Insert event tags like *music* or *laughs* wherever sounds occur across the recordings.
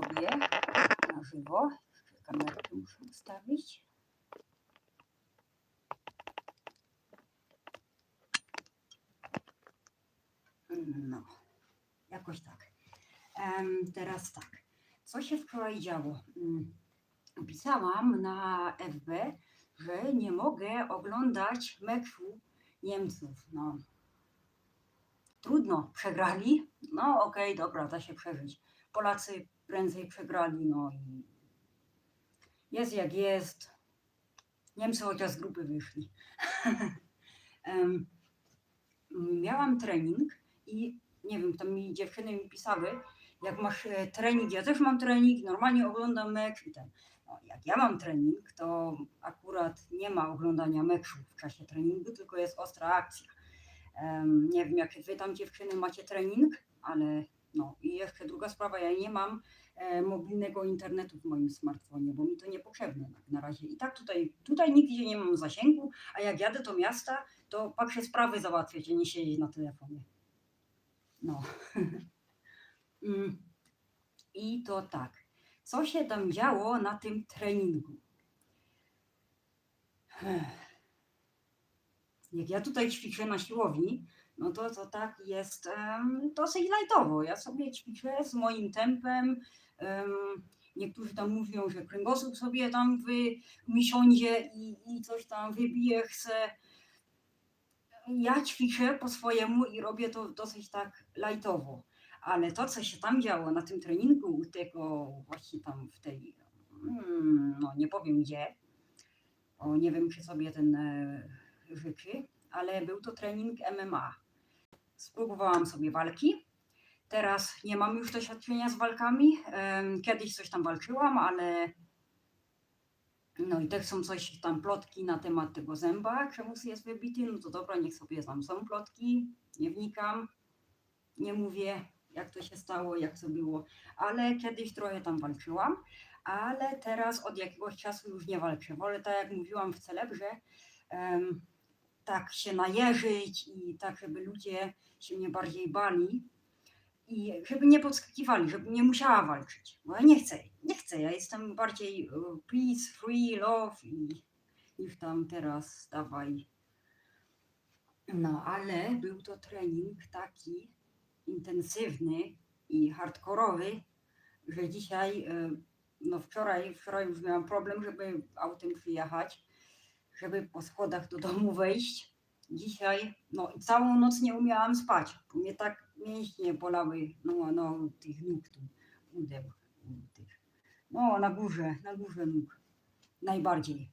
zrobię na żywo. Jeszcze Kamerkę muszę ustawić. No, jakoś tak. Em, teraz tak. Co się wczoraj działo? Mm, Pisałam na FB, że nie mogę oglądać meczu Niemców. No, trudno, przegrali. No okej, dobra, da się przeżyć. Polacy prędzej przegrali, no i jest jak jest. Niemcy chociaż z grupy wyszli. *laughs* Miałam trening i nie wiem, tam mi dziewczyny mi pisały, jak masz e, trening, ja też mam trening, normalnie oglądam mecz i ten. No, jak ja mam trening, to akurat nie ma oglądania meczu w czasie treningu, tylko jest ostra akcja. Em, nie wiem, jak wy tam dziewczyny macie trening, ale no i jeszcze druga sprawa, ja nie mam e, mobilnego internetu w moim smartfonie, bo mi to niepotrzebne na, razie. I tak tutaj, tutaj nigdzie nie mam zasięgu, a jak jadę do miasta, to patrzę sprawy załatwiać, a nie siedzieć na telefonie. No. *laughs* Mm. I to tak. Co się tam działo na tym treningu? Jak ja tutaj ćwiczę na siłowni, no to to tak jest em, dosyć lajtowo. Ja sobie ćwiczę z moim tempem. em, niektórzy tam mówią, że kręgosłup sobie tam wy, mi i, i coś tam wybije, chce. Ja ćwiczę po swojemu i robię to dosyć tak lajtowo. Ale to, co się tam działo na tym treningu, u tego właśnie tam w tej, mm, no nie powiem gdzie, o nie wiem, czy sobie ten życzy, ale był to trening MMA. Spróbowałam sobie walki. Teraz nie mam już doświadczenia z walkami. Kiedyś coś tam walczyłam, ale no i też są coś tam plotki na temat tego zęba, czemu jest wybity. No to dobra, niech sobie tam są plotki, nie wnikam, nie mówię jak to się stało, jak to było, ale kiedyś trochę tam walczyłam, ale teraz od jakiegoś czasu już nie walczę. Wolę, tak jak mówiłam w Celebrze, em, tak się najeżyć i tak, żeby ludzie się mnie bardziej bali i żeby nie podskakiwali, żeby nie musiała walczyć, bo ja nie chcę, nie chcę, ja jestem bardziej e, peace, free, love i niż tam teraz dawaj. No, ale był to trening taki intensywny i hardkorowy, że dzisiaj, e, no wczoraj, wczoraj już miałam problem, żeby autem przyjechać, żeby po schodach do domu wejść. Dzisiaj, no całą noc nie umiałam spać, bo mnie tak mięśnie bolały, no, no tych nóg tu, udeł, tych. No, na górze, na górze nóg. Najbardziej.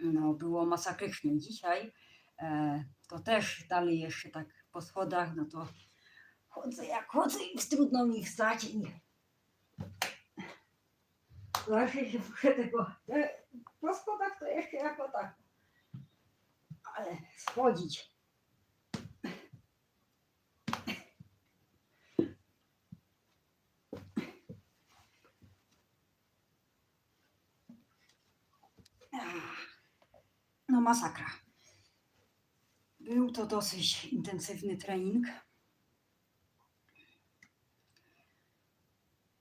No, było masakrycznie. Dzisiaj e, to też dalej jeszcze tak po schodach, no to chodzę jak chodzę i trudno mi wstać i zawsze się tego, te, po schodach to jeszcze jako tak, ale schodzić. No masakra. Był to dosyć intensywny trening.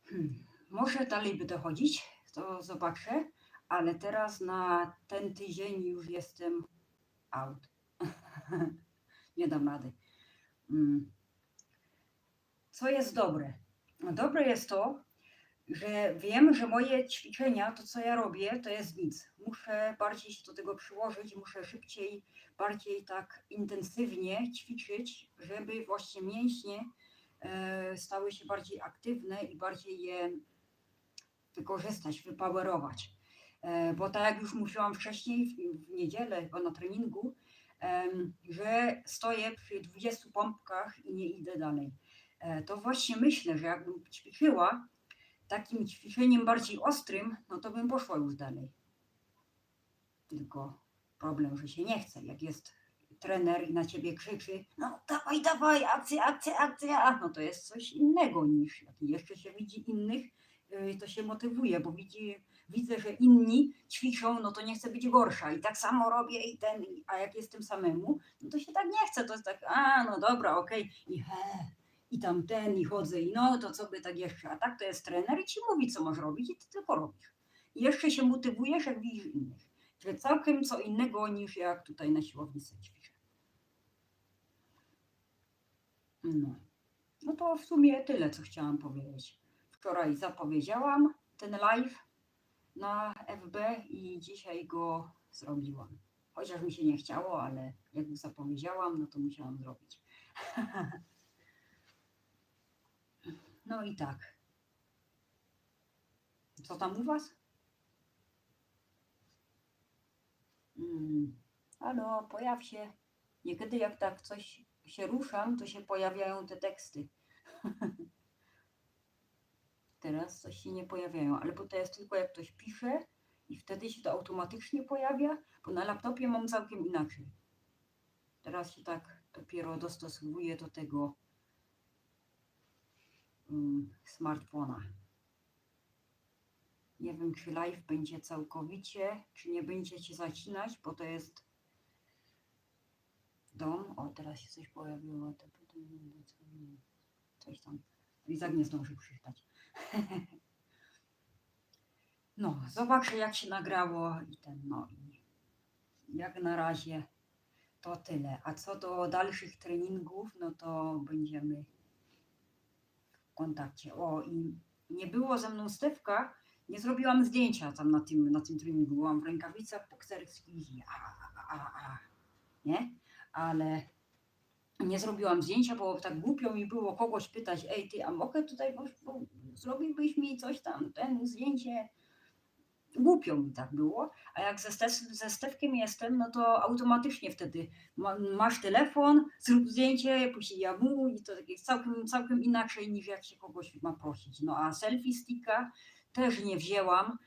Hmm. Może dalej by dochodzić, to zobaczę, ale teraz na ten tydzień już jestem out. *laughs* Nie dam rady. Mm. Co jest dobre? Dobre jest to, że wiem, że moje ćwiczenia, to co ja robię, to jest nic. Muszę bardziej się do tego przyłożyć, muszę szybciej, bardziej tak intensywnie ćwiczyć, żeby właśnie mięśnie e, stały się bardziej aktywne i bardziej je wykorzystać, wypowerować. E, Bo tak jak już mówiłam wcześniej, w, niedzielę na treningu, że stoję przy 20 pompkach i nie idę dalej. E, To właśnie myślę, że jakbym ćwiczyła takim ćwiczeniem bardziej ostrym, no to bym poszła już dalej. Tylko problem, że się nie chce. Jak jest trener i na ciebie krzyczy, no dawaj, dawaj, akcja, akcja, akcja, no to jest coś innego niż jak jeszcze się widzi innych, to się motywuje, bo widzi, widzę, że inni ćwiczą, no to nie chcę być gorsza i tak samo robię i ten, a jak jestem samemu, no to się tak nie chce, to jest tak, a no dobra, okej i he, i tam ten, i chodzę, i no, to co by tak jeszcze. A tak to jest trener i ci mówi, co masz robić, i ty tylko robisz. I jeszcze się motywujesz, jak widzisz innych. Czyli całkiem co innego niż jak tutaj na siłowni ćwiczę. No. no to w sumie tyle, co chciałam powiedzieć. Wczoraj zapowiedziałam ten live na FB i dzisiaj go zrobiłam. Chociaż mi się nie chciało, ale jak zapowiedziałam, no to musiałam zrobić. *laughs* No i tak. Co tam u Was? Mm. Halo, pojaw się. Niekiedy jak tak coś się ruszam, to się pojawiają te teksty. *laughs* Teraz coś się nie pojawiają, ale bo to jest tylko jak ktoś pisze i wtedy się to automatycznie pojawia, bo na laptopie mam całkiem inaczej. Teraz się tak dopiero dostosowuję do tego mm, smartfona. Nie wiem, czy live będzie całkowicie, czy nie będziecie zacinać, bo to jest dom. O, teraz się coś pojawiło. to- to- Coś tam. I tak nie zdąży przeczytać. *laughs* No, zobaczę jak się nagrało i ten, no i jak na razie to tyle. A co do dalszych treningów, no to będziemy w kontakcie. O, i nie było ze mną Stewka, nie zrobiłam zdjęcia tam na tym, na tym treningu. Byłam w rękawicach bokserskich i a, a, a, a, nie? Ale nie zrobiłam zdjęcia, bo tak głupio mi było kogoś pytać, ej ty, a mogę tutaj, bo, bo zrobiłbyś mi coś tam, ten zdjęcie. Głupio mi tak było, a jak ze, Stes- ze Stewkiem jestem, no to automatycznie wtedy ma, masz telefon, zrób zdjęcie, później ja mu i to jest całkiem, całkiem inaczej niż jak się kogoś ma prosić. No a selfie sticka też nie wzięłam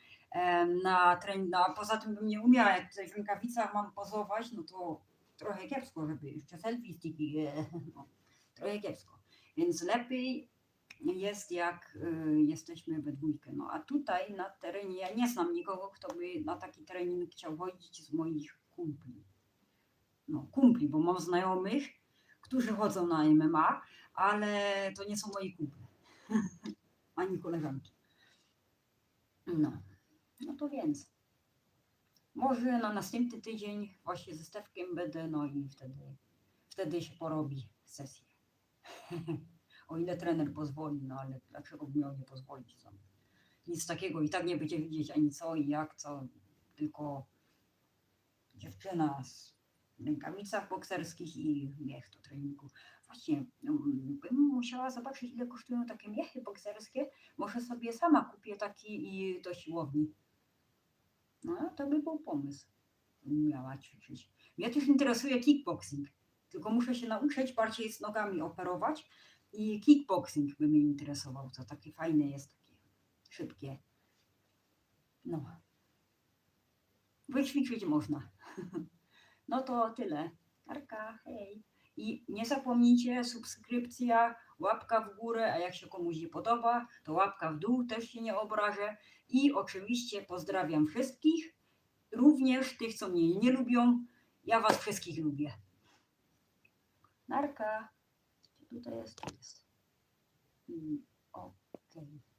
na trening, no, a poza tym bym nie umiała, jak tutaj w rękawicach mam pozować, no to trochę kiepsko, żeby jeszcze selfie sticki, e, no, trochę kiepsko. Więc lepiej jest jak y, jesteśmy we dwójkę. No a tutaj na terenie, ja nie znam nikogo, kto by na taki trening chciał chodzić z moich kumpli. No kumpli, bo mam znajomych, którzy chodzą na MMA, ale to nie są moi kumple. *laughs* Ani koleżanki. No, no to więc. Może na następny tydzień właśnie ze Stewkiem będę, no i wtedy, wtedy się porobi sesję. *laughs* o ile trener pozwoli, no ale dlaczego by miał nie pozwolić? Nic takiego i tak nie będzie widzieć ani co i jak, co, tylko dziewczyna z rękawicach bokserskich i miech do treningu. Właśnie, mm, bym musiała zobaczyć, ile kosztują takie miechy bokserskie. Może sobie sama kupię taki i do siłowni. No, to by był pomysł. Miała ćwiczyć. Mnie też interesuje kickboxing. Tylko muszę się nauczyć bardziej z nogami operować. I kickboxing by mnie interesował. To takie fajne jest, takie szybkie. No. Wyćwiczyć można. *laughs* No to tyle. Tarka, hej. I nie zapomnijcie, subskrypcja, łapka w górę, a jak się komuś nie podoba, to łapka w dół, też się nie obrażę. I oczywiście pozdrawiam wszystkich, również tych, co mnie nie lubią. Ja was wszystkich lubię. Narka. Tutaj jest? Jest. Mm, Okej.